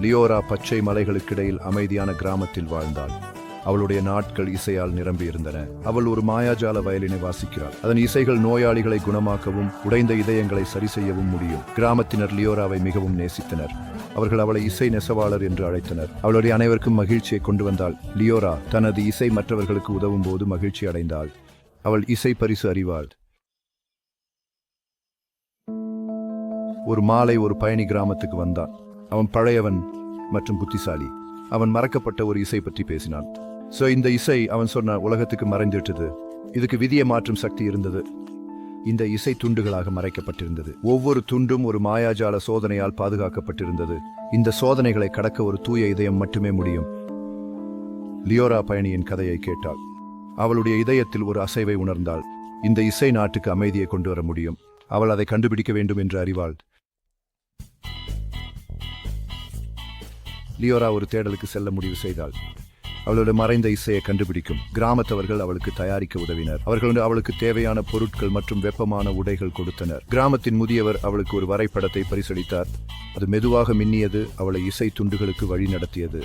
Liora பச்சை மலைகளுக்கிடையில் அமைதியான கிராமத்தில் வாழ்ந்தாள். அவளுடைய நாட்கள் இசையால் நிரம்பியிருந்தன. அவள் ஒரு மாயாஜால வயலினை வாசிக்கிறாள். அதன் இசைகள் நோயாளிகளை குணமாக்கவும் உடைந்த இதயங்களை சரி செய்யவும் முடியும். கிராமத்தினர் லியோராவை மிகவும் நேசித்தனர். அவர்கள் அவளை இசை நெசவாளர் என்று அழைத்தனர். அவளுடைய அனைவருக்கும் மகிழ்ச்சியை கொண்டு வந்தாள். லியோரா தனது இசை மற்றவர்களுக்கு உதவும் போது மகிழ்ச்சி அடைந்தாள். அவள் இசை பரிசு அறிவாள். ஒரு மாலை ஒரு பயணி கிராமத்துக்கு வந்தான். அவன் பழையவன் மற்றும் புத்திசாலி. அவன் மறக்கப்பட்ட ஒரு இசை பற்றி பேசினான். சோ இந்த இசை அவன் சொன்ன உலகத்துக்கு மறைந்துவிட்டது. இதுக்கு விதியை மாற்றும் சக்தி இருந்தது. இந்த இசை துண்டுகளாக மறைக்கப்பட்டிருந்தது. ஒவ்வொரு துண்டும் ஒரு மாயாஜால சோதனையால் பாதுகாக்கப்பட்டிருந்தது. இந்த சோதனைகளை கடக்க ஒரு தூய இதயம் மட்டுமே முடியும். லியோரா பயணியின் கதையை கேட்டாள். அவளுடைய இதயத்தில் ஒரு அசைவை உணர்ந்தாள். இந்த இசை நாட்டுக்கு அமைதியை கொண்டு வர முடியும். அவள் அதை கண்டுபிடிக்க வேண்டும் என்று அறிவாள். லியோரா ஒரு தேடலுக்கு செல்ல முடிவு செய்தாள். அவளுடைய மறைந்த இசையை கண்டுபிடிக்கும். கிராமத்தவர்கள் அவளுக்கு தயாரிக்க உதவினர். அவர்கள் அவளுக்கு தேவையான பொருட்கள் மற்றும் வெப்பமான உடைகள் கொடுத்தனர். கிராமத்தின் முதியவர் அவளுக்கு ஒரு வரைபடத்தை பரிசளித்தார். அது மெதுவாக மின்னியது அவளை இசை துண்டுகளுக்கு வழி நடத்தியது.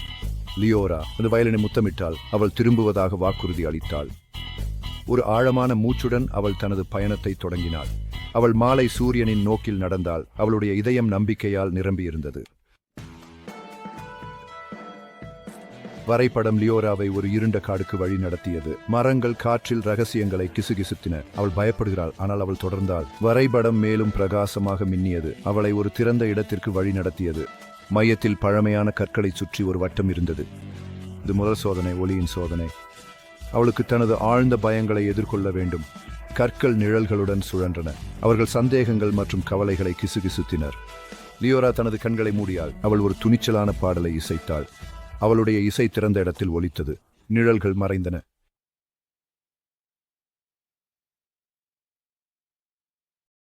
லியோரா அந்த வயலினை முத்தமிட்டால் அவள் திரும்புவதாக வாக்குறுதி அளித்தாள். ஒரு ஆழமான மூச்சுடன் அவள் தனது பயணத்தை தொடங்கினாள். அவள் மாலை சூரியனின் நோக்கில் நடந்தாள். அவளுடைய இதயம் நம்பிக்கையால் நிரம்பியிருந்தது. வரைபடம் லியோராவை ஒரு இருண்ட காடுக்கு வழி நடத்தியது. மரங்கள் காற்றில் ரகசியங்களை கிசுகிசுத்தின. அவள் பயப்படுகிறாள் ஆனால் அவள் தொடர்ந்தாள். வரைபடம் மேலும் பிரகாசமாக மின்னியது. அவளை ஒரு திறந்த இடத்திற்கு வழி நடத்தியது. மையத்தில் பழமையான கற்களை சுற்றி ஒரு வட்டம் இருந்தது. இது முதல் சோதனை ஒளியின் சோதனை. அவளுக்கு தனது ஆழ்ந்த பயங்களை எதிர்கொள்ள வேண்டும். கற்கள் நிழல்களுடன் சுழன்றன. அவர்கள் சந்தேகங்கள் மற்றும் கவலைகளை கிசுகிசுத்தினர். லியோரா தனது கண்களை மூடியாள். அவள் ஒரு துணிச்சலான பாடலை இசைத்தாள். அவளுடைய இசை திறந்த இடத்தில் ஒலித்தது. நிழல்கள் மறைந்தன.